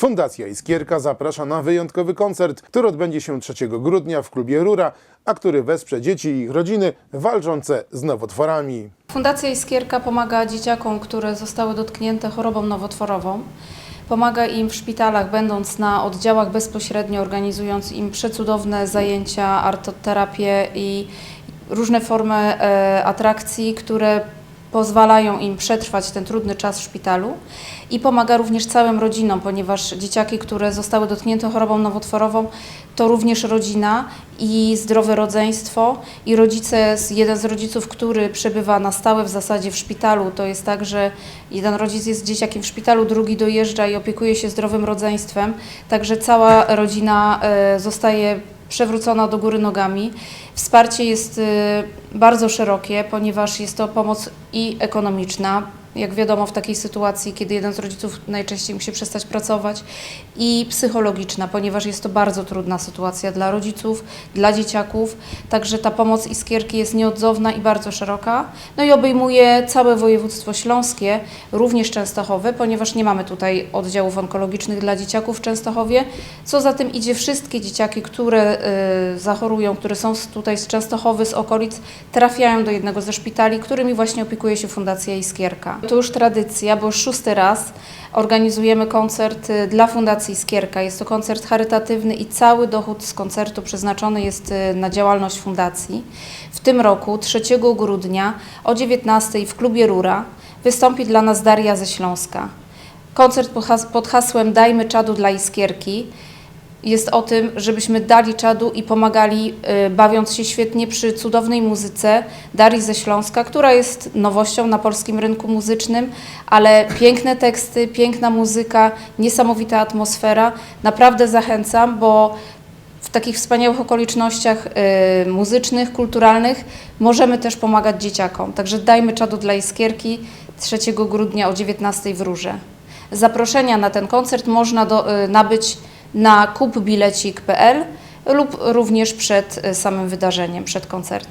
Fundacja Iskierka zaprasza na wyjątkowy koncert, który odbędzie się 3 grudnia w klubie Rura, a który wesprze dzieci i ich rodziny walczące z nowotworami. Fundacja Iskierka pomaga dzieciakom, które zostały dotknięte chorobą nowotworową. Pomaga im w szpitalach, będąc na oddziałach bezpośrednio, organizując im przecudowne zajęcia, artoterapię i różne formy e, atrakcji, które pozwalają im przetrwać ten trudny czas w szpitalu. I pomaga również całym rodzinom, ponieważ dzieciaki, które zostały dotknięte chorobą nowotworową, to również rodzina i zdrowe rodzeństwo. I rodzice, jeden z rodziców, który przebywa na stałe w zasadzie w szpitalu, to jest tak, że jeden rodzic jest dzieciakiem w szpitalu, drugi dojeżdża i opiekuje się zdrowym rodzeństwem. Także cała rodzina e, zostaje przewrócona do góry nogami. Wsparcie jest y, bardzo szerokie, ponieważ jest to pomoc i ekonomiczna. Jak wiadomo, w takiej sytuacji, kiedy jeden z rodziców najczęściej musi przestać pracować, i psychologiczna, ponieważ jest to bardzo trudna sytuacja dla rodziców, dla dzieciaków. Także ta pomoc Iskierki jest nieodzowna i bardzo szeroka. No i obejmuje całe województwo śląskie, również Częstochowe, ponieważ nie mamy tutaj oddziałów onkologicznych dla dzieciaków w Częstochowie. Co za tym idzie, wszystkie dzieciaki, które y, zachorują, które są tutaj z Częstochowy, z okolic, trafiają do jednego ze szpitali, którymi właśnie opiekuje się Fundacja Iskierka. To już tradycja, bo już szósty raz organizujemy koncert y, dla Fundacji Iskierka. Jest to koncert charytatywny i cały dochód z koncertu przeznaczony jest y, na działalność fundacji. W tym roku, 3 grudnia o 19 w klubie Rura wystąpi dla nas Daria ze Śląska. Koncert pod has- pod hasłem Dajmy czadu dla Iskierki jest o tym, żebyśmy dali czadu i pomagali, y, bawiąc się świetnie przy cudownej muzyce Darii ze Śląska, która jest nowością na polskim rynku muzycznym, ale piękne teksty, piękna muzyka, niesamowita atmosfera. Naprawdę zachęcam, bo w takich wspaniałych okolicznościach y, muzycznych, kulturalnych możemy też pomagać dzieciakom. Także dajmy czadu dla Iskierki 3 grudnia o 19 w Rurze. Zaproszenia na ten koncert można do, y, nabyć na kupbilecik.pl lub również przed y, samym wydarzeniem, przed koncertem.